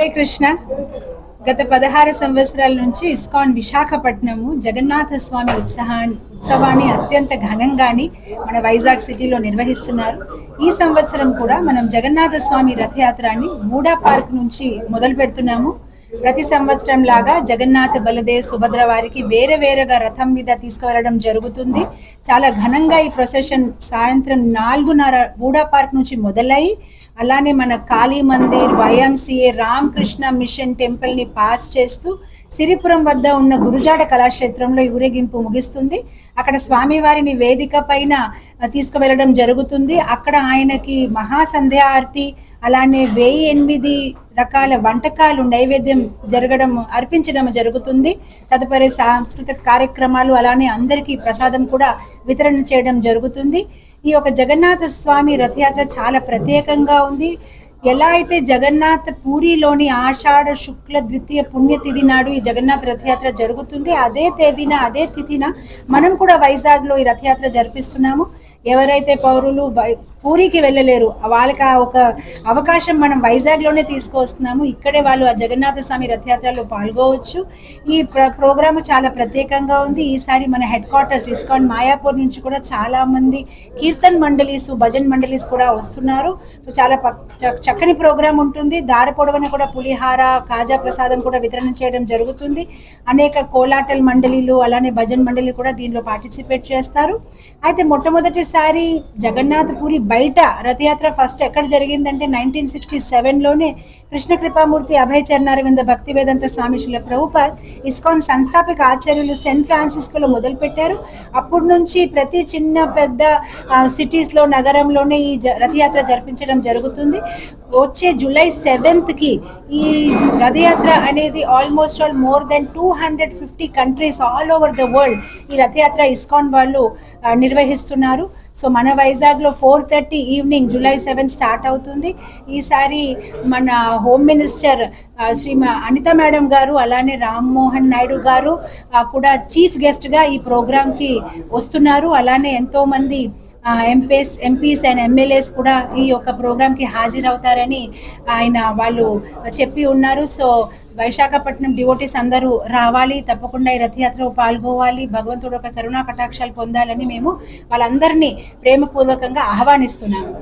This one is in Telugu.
హరే కృష్ణ. గత పదహారు సంవత్సరాల నుంచి ఇస్కాన్ విశాఖపట్నము జగన్నాథ స్వామి ఉత్సాహా ఉత్సవాన్ని అత్యంత ఘనంగాని మన వైజాగ్ సిటీలో నిర్వహిస్తున్నారు. ఈ సంవత్సరం కూడా మనం జగన్నాథ స్వామి రథయాత్రని మూడా పార్క్ నుంచి మొదలు పెడుతున్నాము. ప్రతి సంవత్సరం లాగా జగన్నాథ బలదేవ్ సుభద్ర వారికి వేరే వేరేగా రథం మీద తీసుకువెళ్ళడం జరుగుతుంది. చాలా ఘనంగా ఈ ప్రొసెషన్ సాయంత్రం నాలుగున్నర బూడా పార్క్ నుంచి మొదలై అలానే మన కాళీ మందిర్ వైఎంసీఏ రామకృష్ణ మిషన్ టెంపుల్ని పాస్ చేస్తూ సిరిపురం వద్ద ఉన్న గురుజాడ కళాక్షేత్రంలో ఊరేగింపు ముగిస్తుంది. అక్కడ స్వామివారిని వేదిక పైన తీసుకువెళ్ళడం జరుగుతుంది. అక్కడ ఆయనకి మహాసంధ్యారతి అలానే వెయ్యి ఎనిమిది రకాల వంటకాలు నైవేద్యం జరగడం అర్పించడం జరుగుతుంది. తదుపరి సాంస్కృతిక కార్యక్రమాలు అలానే అందరికీ ప్రసాదం కూడా వితరణ చేయడం జరుగుతుంది. ఈ యొక్క జగన్నాథ స్వామి రథయాత్ర చాలా ప్రత్యేకంగా ఉంది. ఎలా అయితే జగన్నాథ్ పూరిలోని ఆషాఢ శుక్ల ద్వితీయ పుణ్యతిథి నాడు ఈ జగన్నాథ రథయాత్ర జరుగుతుంది అదే తేదీన అదే తిథిన మనం కూడా వైజాగ్లో ఈ రథయాత్ర జరిపిస్తున్నాము. ఎవరైతే పౌరులు పూరికి వెళ్ళలేరు వాళ్ళకి ఆ ఒక అవకాశం మనం వైజాగ్లోనే తీసుకొస్తున్నాము ఇక్కడే వాళ్ళు ఆ జగన్నాథ స్వామి రథయాత్రలో పాల్గొవచ్చు. ఈ ప్ర ప్రోగ్రామ్ చాలా ప్రత్యేకంగా ఉంది. ఈసారి మన హెడ్ క్వార్టర్స్ ఇస్కాన్ మాయాపూర్ నుంచి కూడా చాలా మంది కీర్తన్ మండలీస్ భజన్ మండలీస్ కూడా వస్తున్నారు. సో చాలా చ- చక్కని ప్రోగ్రామ్ ఉంటుంది. దారి పొడవున కూడా పులిహార కాజా ప్రసాదం కూడా వితరణ చేయడం జరుగుతుంది. అనేక కోలాటల్ మండలీలు అలానే భజన్ మండలి కూడా దీనిలో పార్టిసిపేట్ చేస్తారు. అయితే మొట్టమొదటి మొదటిసారి జగన్నాథపురి బయట రథయాత్ర ఫస్ట్ ఎక్కడ జరిగిందంటే నైన్టీన్ సిక్స్టీ సెవెన్లోనే కృష్ణ కృపామూర్తి అభయ చరణారవింద భక్తి వేదంత స్వామి శిల ప్రభుపాద్ ఇస్కాన్ సంస్థాపక ఆచార్యులు సెయింట్ ఫ్రాన్సిస్కోలో మొదలుపెట్టారు. అప్పటి నుంచి ప్రతి చిన్న పెద్ద సిటీస్లో నగరంలోనే ఈ జ- రథయాత్ర జరిపించడం జరుగుతుంది. వచ్చే జూలై సెవెంత్కి ఈ రథయాత్ర అనేది almost all more than two hundred fifty countries all over the world ఈ రథయాత్ర ఇస్కాన్ వాళ్ళు నిర్వహిస్తున్నారు. సో మన వైజాగ్లో four thirty evening July seven start అవుతుంది. ఈసారి మన home minister Shri Anitha madam garu అలానే రామ్మోహన్ నాయుడు గారు కూడా చీఫ్ గెస్ట్గా ఈ ప్రోగ్రామ్కి వస్తున్నారు. అలానే ఎంతోమంది ఎంపీస్ ఎంపీస్ అండ్ ఎమ్మెల్యేస్ కూడా ఈ యొక్క ప్రోగ్రామ్కి హాజరవుతారని ఆయన వాళ్ళు చెప్పి ఉన్నారు. సో వైశాఖపట్నం డివోటీస్ అందరూ రావాలి తప్పకుండా ఈ రథయాత్రలో పాల్గొవాలి భగవంతుడు ఒక కరుణా కటాక్షాలు పొందాలని మేము వాళ్ళందరినీ ప్రేమపూర్వకంగా ఆహ్వానిస్తున్నాము.